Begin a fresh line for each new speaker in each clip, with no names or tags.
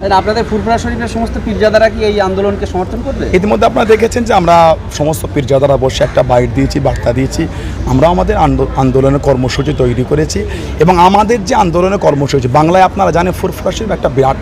আর আপনাদের ফুরফুরা শরীফের সমস্ত পীরজাদারা কি এই আন্দোলনকে সমর্থন করবে?
ইতিমধ্যে আপনারা দেখেছেন যে আমরা সমস্ত পীরজাদারা বসে একটা বাইট দিয়েছি বার্তা দিয়েছি। আমরা আমাদের আন্দো- আন্দোলনের কর্মসূচি তৈরি করেছি এবং আমাদের যে আন্দোলনের কর্মসূচি বাংলায় আপনারা জানেন ফুরফুরা শরীফ একটা বিরাট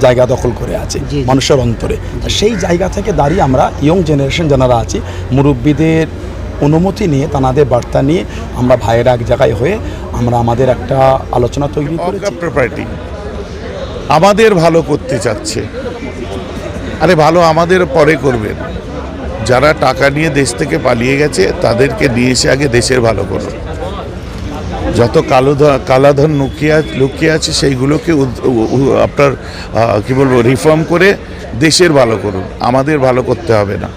জায়গা দখল করে আছে। মানুষের অন্তরে। তা সেই জায়গা থেকে দাঁড়িয়ে আমরা ইয়ং জেনারেশন যারা আছি মুরব্বীদের অনুমতি নিয়ে তানাদের বার্তা নিয়ে আমরা ভাইয়ের এক জায়গায় হয়ে আমরা আমাদের একটা আলোচনা তৈরি করেছি।
আমাদের ভালো করতে চাচ্ছে। আরে ভালো আমাদের পরে করবেন। যারা টাকা নিয়ে দেশ থেকে পালিয়ে গেছে, তাদেরকে নিয়ে এসে আগে দেশের ভালো করুন। যত কালো কালাধন লুকিয়ে লুকিয়ে আছে, সেইগুলোকে আপনার কি বলব রিফর্ম করে দেশের ভালো করুন। আমাদের ভালো করতে হবে না।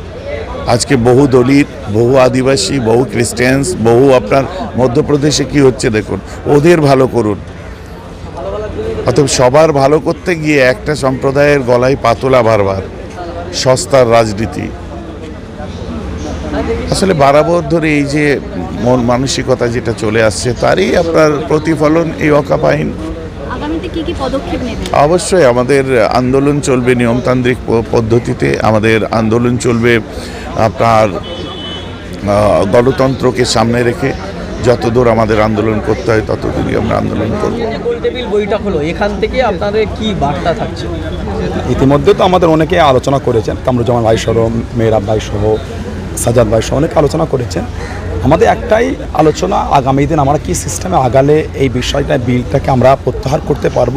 আজকে বহু দলিত, বহু আদিবাসী, বহু খ্রিস্টানস বহু আপনার মধ্যপ্রদেশে কি হচ্ছে দেখুন। ওদের ভালো করুন। অতএব সবার ভালো করতে গিয়ে একটা সম্প্রদায়ের গলায় পাতলা বারবার। সস্তার রাজনীতি। আসলে বারাবর ধরে এই যে মন মানসিকতা যেটা চলে আসছে তারই আপনার প্রতিফলন এই অকাপ আইন। অবশ্যই আমাদের আন্দোলন চলবে নিয়মতান্ত্রিক পদ্ধতিতে। আমাদের আন্দোলন চলবে আপনার গণতন্ত্রকে সামনে রেখে। যতদূর আমাদের আন্দোলন করতে হয় ততদূরই আমরা আন্দোলন করব।
যে বইটা হলো এখান থেকে আপনাদের কি বার্তা থাকছে?
ইতিমধ্যে তো আমাদের অনেকে আলোচনা করেছেন কামরুজ্জামান ভাই সহ মেয়েরাব ভাই সহ সাজাদ ভাই সহ অনেকে আলোচনা করেছেন। আমাদের একটাই আলোচনা, আগামী দিন আমরা কি সিস্টেমে আগালে এই বিষয়টা, বিলটাকে আমরা প্রত্যাহার করতে পারব,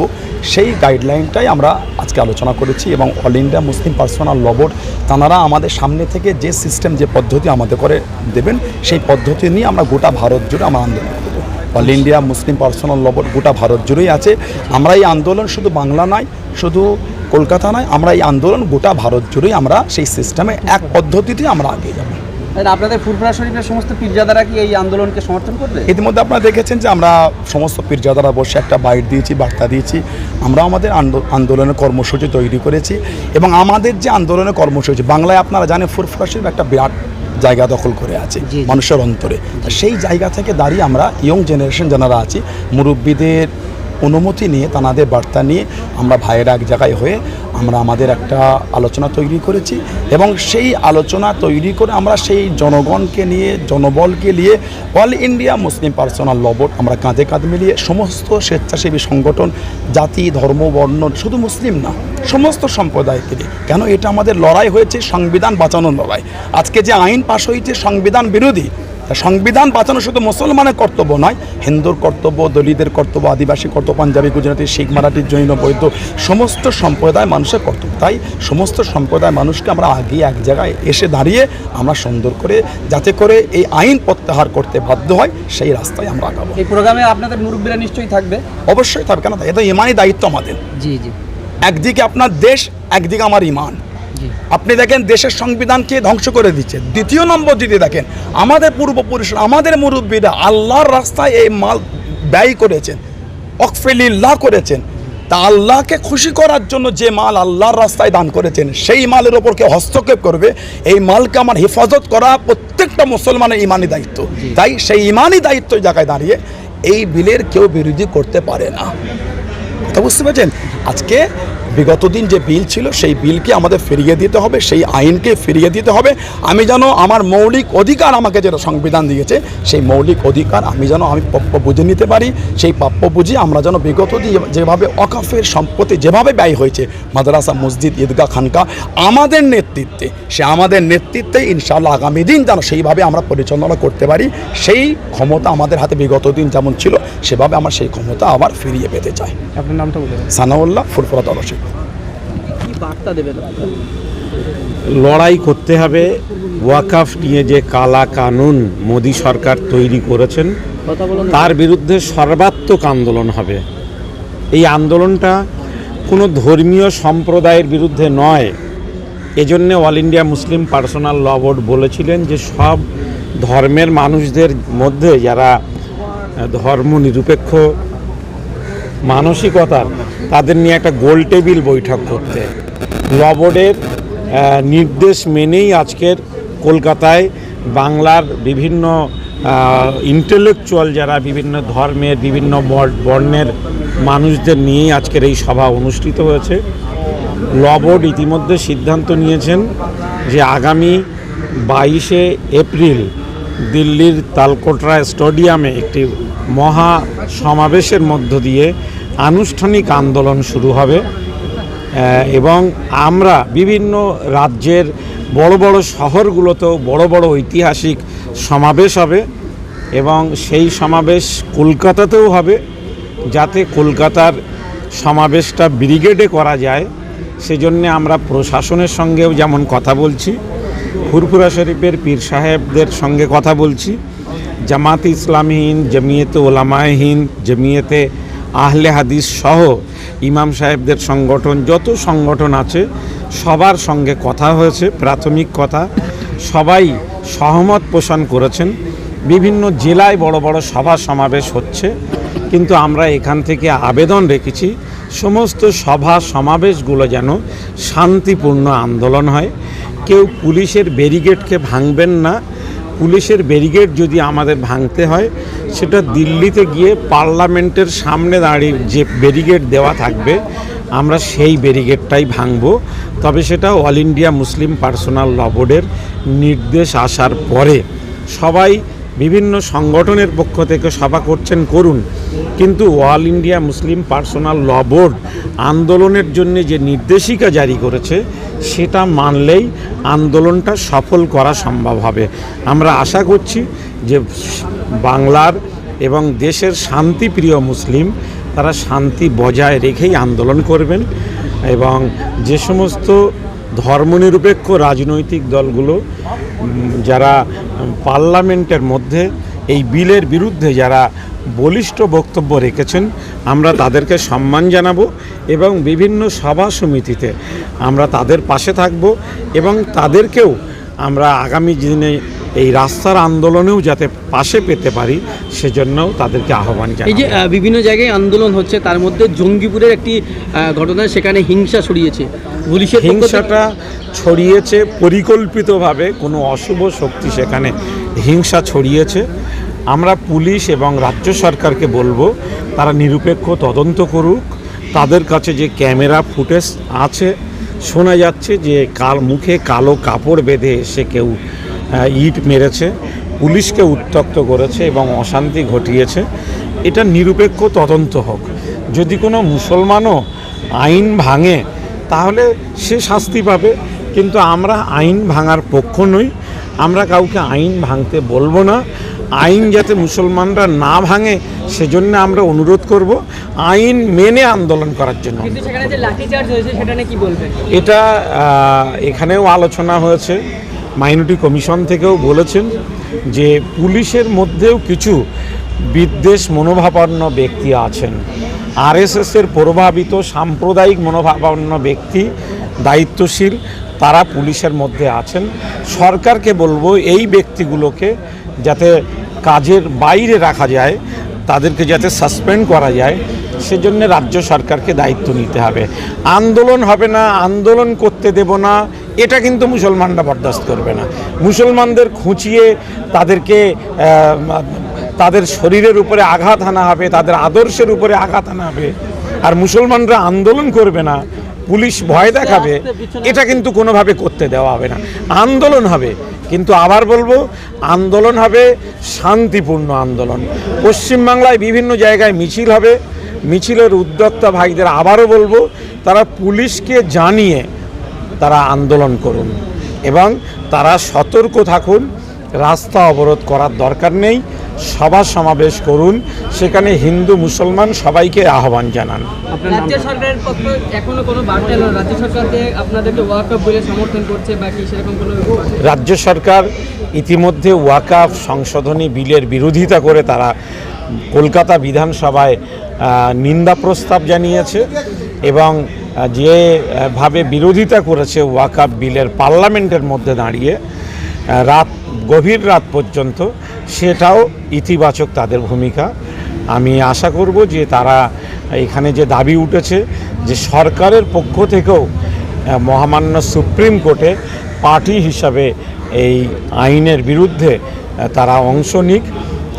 সেই গাইডলাইনটাই আমরা আজকে আলোচনা করেছি এবং All India Muslim Personal Law Board তাঁরা আমাদের সামনে থেকে যে সিস্টেম যে পদ্ধতি আমাদের করে দেবেন, সেই পদ্ধতি নিয়ে আমরা গোটা ভারত জুড়ে আমরা আন্দোলন করব। All India Muslim Personal Law Board গোটা ভারত জুড়েই আছে। আমরা এই আন্দোলন শুধু বাংলা নয়, শুধু কলকাতা নয় আমরা এই আন্দোলন গোটা ভারত জুড়েই আমরা সেই সিস্টেমে এক পদ্ধতিতে আমরা এগিয়ে যাব।
আপনাদের ফুরফুরা শরীফের সমস্ত পীরজাদারা কি এই আন্দোলনকে সমর্থন করবে?
ইতিমধ্যে আপনারা দেখেছেন যে আমরা সমস্ত পীরজাদারা বসে একটা বাইট দিয়েছি বার্তা দিয়েছি। আমরা আমাদের আন্দোলনের কর্মসূচি তৈরি করেছি এবং আমাদের যে আন্দোলনের কর্মসূচি বাংলায় আপনারা জানেন ফুরফুরা শরীফ একটা বিরাট জায়গা দখল করে আছে। মানুষের অন্তরে। সেই জায়গা থেকে দাঁড়িয়ে আমরা ইয়ং জেনারেশন যারা আছি মুরব্বীদের অনুমতি নিয়ে, তানাদের বার্তা নিয়ে আমরা ভাইয়ের এক জায়গায় হয়ে আমরা আমাদের একটা আলোচনা তৈরি করেছি এবং সেই আলোচনা তৈরি করে আমরা সেই জনগণকে নিয়ে, জনবলকে নিয়ে অল ইন্ডিয়া মুসলিম পার্সোনাল লবট আমরা কাঁধে কাঁধ মিলিয়ে সমস্ত স্বেচ্ছাসেবী সংগঠন, জাতি, ধর্ম, বর্ণ, শুধু মুসলিম না, সমস্ত সম্প্রদায়কে নিয়ে। কেন এটা আমাদের লড়াই হয়েছে সংবিধান বাঁচানোর লড়াই। আজকে যে আইন পাশ হয়েছে সংবিধান বিরোধী সংবিধান বাঁচানো শুধু মুসলমানের কর্তব্য নয় হিন্দুর কর্তব্য দলিতের কর্তব্য আদিবাসী কর্তব্য পাঞ্জাবি গুজরাটি শিখ মারাঠি জৈন বৈদ্য সমস্ত সম্প্রদায় মানুষের কর্তব্য। তাই সমস্ত সম্প্রদায় মানুষকে আমরা আগে এক জায়গায় এসে দাঁড়িয়ে আমরা সুন্দর করে যাতে করে এই আইন প্রত্যাহার করতে বাধ্য হয় সেই রাস্তায় আমরা আগাবো।
এই প্রোগ্রামে আপনাদের মুরব্বীরা নিশ্চয়ই থাকবে?
অবশ্যই থাকবে কেন? এটা ইমানই দায়িত্ব আমাদের।
জি জি।
একদিকে আপনার দেশ একদিকে আমার ইমান। আপনি দেখেন দেশের সংবিধানকে ধ্বংস করে দিচ্ছে। দ্বিতীয় নম্বর যদি দেখেন আমাদের পূর্বপুরুষরা আমাদের মুরব্বীরা আল্লাহর রাস্তায় এই মাল ব্যয় করেছেন অকফেলিল্লাহ করেছেন। তা আল্লাহকে খুশি করার জন্য যে মাল আল্লাহর রাস্তায় দান করেছেন সেই মালের ওপর কেউ হস্তক্ষেপ করবে। এই মালকে আমার হেফাজত করা প্রত্যেকটা মুসলমানের ইমানি দায়িত্ব। তাই সেই ইমানি দায়িত্ব জায়গায় দাঁড়িয়ে এই বিলের কেউ বিরোধী করতে পারে না। কথা বুঝতে পারছেন? আজকে বিগত দিন যে বিল ছিল সেই বিলকে আমাদের ফিরিয়ে দিতে হবে সেই আইনকে ফিরিয়ে দিতে হবে। আমি যেন আমার মৌলিক অধিকার আমাকে যেটা সংবিধান দিয়েছে সেই মৌলিক অধিকার আমি যেন আমি প্রাপ্য বুঝে নিতে পারি। সেই প্রাপ্য বুঝে আমরা যেন বিগত দিন যেভাবে অকাফের সম্পত্তি যেভাবে ব্যয় হয়েছে মাদ্রাসা মসজিদ ঈদগাহ খানকা আমাদের নেতৃত্বে সে আমাদের নেতৃত্বে ইনশাআল্লাহ আগামী দিন যেন সেইভাবে আমরা পরিচালনা করতে পারি। সেই ক্ষমতা আমাদের হাতে বিগত দিন যেমন ছিল সেভাবে আমরা সেই ক্ষমতা আবার ফিরিয়ে পেতে চাই।
আপনার নামটা বলে
সানাউল্লাহ ফুরফুরা
কি বার্তা দেবেন
লড়াই করতে হবে। ওয়াকাফ নিয়ে যে কালা কানুন মোদী সরকার তৈরি করেছেন তার বিরুদ্ধে সর্বাত্মক আন্দোলন হবে। এই আন্দোলনটা কোনো ধর্মীয় সম্প্রদায়ের বিরুদ্ধে নয়। এজন্যে All India Muslim Personal Law Board বলেছিলেন যে সব ধর্মের মানুষদের মধ্যে যারা ধর্ম নিরপেক্ষ মানসিকতার তাদের নিয়ে একটা গোল টেবিল বৈঠক করতে। ল নির্দেশ মেনেই আজকের কলকাতায় বাংলার বিভিন্ন ইন্টেলেকচুয়াল যারা বিভিন্ন ধর্মের, বিভিন্ন বর- বর্ণের মানুষদের নিয়েই আজকের এই সভা অনুষ্ঠিত হয়েছে। ল বোর্ড ইতিমধ্যে সিদ্ধান্ত নিয়েছেন যে আগামী বাইশে এপ্রিল দিল্লির তালকোটরা স্টেডিয়ামে একটি মহা সমাবেশের মধ্য দিয়ে আনুষ্ঠানিক আন্দোলন শুরু হবে এবং আমরা বিভিন্ন রাজ্যের বড় বড় শহরগুলোতেও বড় বড় ঐতিহাসিক সমাবেশ হবে এবং সেই সমাবেশ কলকাতাতেও হবে যাতে কলকাতার সমাবেশটা ব্রিগেডে করা যায়। সেজন্য আমরা প্রশাসনের সঙ্গেও যেমন কথা বলছি, ফুরফুরা শরীফের পীর সাহেবদের সঙ্গে কথা বলছি, জামাত ইসলামহীন জমিয়েতে ওলামায়হীন জমিয়েতে আহলে হাদিস সহ ইমাম সাহেবদের সংগঠন, যত সংগঠন আছে, সবার সঙ্গে কথা হয়েছে, প্রাথমিক কথা। সবাই সহমত পোষণ করেছেন। বিভিন্ন জেলায় বড় বড় সভা সমাবেশ হচ্ছে। কিন্তু আমরা এখান থেকে আবেদন রেখেছি, সমস্ত সভা সমাবেশগুলো যেন শান্তিপূর্ণ আন্দোলন হয়। কেউ পুলিশের ব্যারিগেডকে ভাঙবেন না পুলিশের ব্যারিগেড যদি আমাদের ভাঙতে হয়, সেটা দিল্লিতে গিয়ে পার্লামেন্টের সামনে দাঁড়িয়ে যে ব্যারিগেড দেওয়া থাকবে, আমরা সেই ব্যারিগেডটাই ভাঙব। তবে সেটা All India Muslim Personal Law বোর্ডের নির্দেশ আসার পরে সবাই বিভিন্ন সংগঠনের পক্ষ থেকে সভা করছেন করুন কিন্তু All India Muslim Personal Law Board আন্দোলনের জন্য যে নির্দেশিকা জারি করেছে, সেটা মানলেই আন্দোলনটা সফল করা সম্ভব হবে। আমরা আশা করছি যে বাংলার এবং দেশের শান্তিপ্রিয় মুসলিম তারা শান্তি বজায় রেখেই আন্দোলন করবেন এবং যে সমস্ত ধর্মনিরপেক্ষ রাজনৈতিক দলগুলো যারা পার্লামেন্টের মধ্যে এই বিলের বিরুদ্ধে যারা বলিষ্ঠ বক্তব্য রেখেছেন, আমরা তাদেরকে সম্মান জানাব এবং বিভিন্ন সভা সমিতিতে আমরা তাদের পাশে থাকব এবং তাদেরকেও আমরা আগামী দিনে এই রাস্তার আন্দোলনেও যাতে পাশে পেতে পারি সেজন্যও তাদেরকে আহ্বান
এই যে বিভিন্ন জায়গায় আন্দোলন হচ্ছে তার মধ্যে জঙ্গিপুরের একটি ঘটনা সেখানে হিংসা ছড়িয়েছে। পুলিশের
হিংসাটা ছড়িয়েছে পরিকল্পিতভাবে কোনো অশুভ শক্তি সেখানে হিংসা ছড়িয়েছে। আমরা পুলিশ এবং রাজ্য সরকারকে বলব তারা নিরপেক্ষ তদন্ত করুক। তাদের কাছে যে ক্যামেরা ফুটেজ আছে শোনা যাচ্ছে যে কাল মুখে কালো কাপড় বেঁধে এসে কেউ ইট মেরেছে পুলিশকে উত্তক্ত করেছে এবং অশান্তি ঘটিয়েছে। এটা নিরপেক্ষ তদন্ত হোক। যদি কোনো মুসলমানও আইন ভাঙে তাহলে সে শাস্তি পাবে। কিন্তু আমরা আইন ভাঙার পক্ষ নই। আমরা কাউকে আইন ভাঙতে বলব না। আইন যাতে মুসলমানরা না ভাঙে সেজন্য আমরা অনুরোধ করব আইন মেনে আন্দোলন করার জন্য। এটা এখানেও আলোচনা হয়েছে। মাইনরিটি কমিশন থেকেও বলেছেন যে পুলিশের মধ্যেও কিছু বিদ্বেষ মনোভাবাপন্ন ব্যক্তি আছেন। আরএসএসের প্রভাবিত সাম্প্রদায়িক মনোভাবাপন্ন ব্যক্তি, দায়িত্বশীল, তারা পুলিশের মধ্যে আছেন। সরকারকে বলব এই ব্যক্তিগুলোকে যাতে কাজের বাইরে রাখা যায়, তাদেরকে যাতে সাসপেন্ড করা যায়, সেজন্য রাজ্য সরকারকে দায়িত্ব নিতে হবে। আন্দোলন হবে না, আন্দোলন করতে দেব না এটা কিন্তু মুসলমানরা বরদাস্ত করবে না। মুসলমানদের খুঁচিয়ে তাদেরকে তাদের শরীরের উপরে আঘাত আনা হবে তাদের আদর্শের উপরে আঘাত আনা হবে। আর মুসলমানরা আন্দোলন করবে না পুলিশ ভয় দেখাবে এটা কিন্তু কোনোভাবে করতে দেওয়া হবে না। আন্দোলন হবে কিন্তু আবার বলব আন্দোলন হবে শান্তিপূর্ণ আন্দোলন। পশ্চিমবাংলায় বিভিন্ন জায়গায় মিছিল হবে মিছিলের উদ্যোক্তা ভাইদের আবারও বলব তারা পুলিশকে জানিয়ে তারা আন্দোলন করুন এবং তারা সতর্ক থাকুন রাস্তা অবরোধ করার দরকার নেই সভা সমাবেশ করুন সেখানে হিন্দু মুসলমান সবাইকে আহ্বান জানান।
রাজ্য সরকারের পক্ষ এখনও কোনো বার্তা এলো? রাজ্য সরকারকে আপনাদেরকে ওয়াকআপ বলে সমর্থন করছে বা কি সেরকম কোনো
রাজ্য সরকার ইতিমধ্যে ওয়াকাফ সংশোধনী বিলের বিরোধিতা করে তারা কলকাতা বিধানসভায় নিন্দা প্রস্তাব জানিয়েছে এবং যেভাবে বিরোধিতা করেছে ওয়াকাফ বিলের পার্লামেন্টের মধ্যে দাঁড়িয়ে রাত, গভীর রাত পর্যন্ত সেটাও ইতিবাচক তাদের ভূমিকা। আমি আশা করব যে তারা এখানে যে দাবি উঠেছে যে সরকারের পক্ষ থেকেও মহামান্য সুপ্রিম কোর্টে পার্টি হিসাবে এই আইনের বিরুদ্ধে তারা অংশ নিক।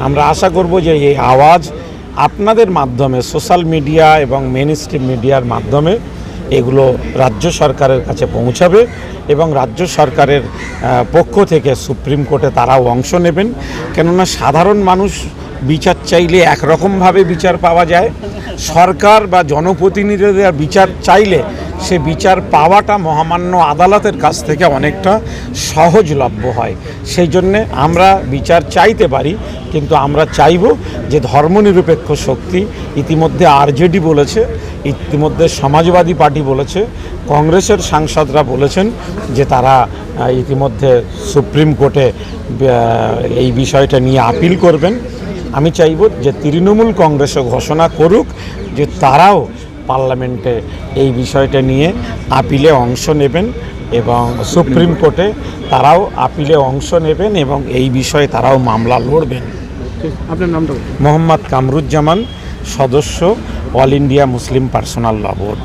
আমরা আশা করব যে এই আওয়াজ আপনাদের মাধ্যমে, সোশ্যাল মিডিয়া এবং মেন মিডিয়ার মাধ্যমে এগুলো রাজ্য সরকারের কাছে পৌঁছাবে এবং রাজ্য সরকারের পক্ষ থেকে সুপ্রিম কোর্টে তারাও অংশ নেবেন। কেননা সাধারণ মানুষ বিচার চাইলে একরকমভাবে বিচার পাওয়া যায়। সরকার বা জনপ্রতিনিধিদের বিচার চাইলে সে বিচার পাওয়াটা মহামান্য আদালতের কাছ থেকে অনেকটা সহজলভ্য হয়। সেই জন্যে আমরা বিচার চাইতে পারি, কিন্তু আমরা চাইব যে ধর্মনিরপেক্ষ শক্তি ইতিমধ্যে আরজেডি বলেছে, ইতিমধ্যে সমাজবাদী পার্টি বলেছে, কংগ্রেসের সাংসদরা বলেছেন যে তারা ইতিমধ্যে সুপ্রিম কোর্টে এই বিষয়টা নিয়ে আপিল করবেন। আমি চাইব যে তৃণমূল কংগ্রেসও ঘোষণা করুক যে তারাও পার্লামেন্টে এই বিষয়টা নিয়ে আপিলে অংশ নেবেন এবং সুপ্রিম কোর্টে তারাও আপিলে অংশ নেবেন এবং এই বিষয়ে তারাও মামলা লড়বেন।
আপনার নামটা
মোহাম্মদ কামরুজ্জামান সদস্য All India Muslim Personal Law Board.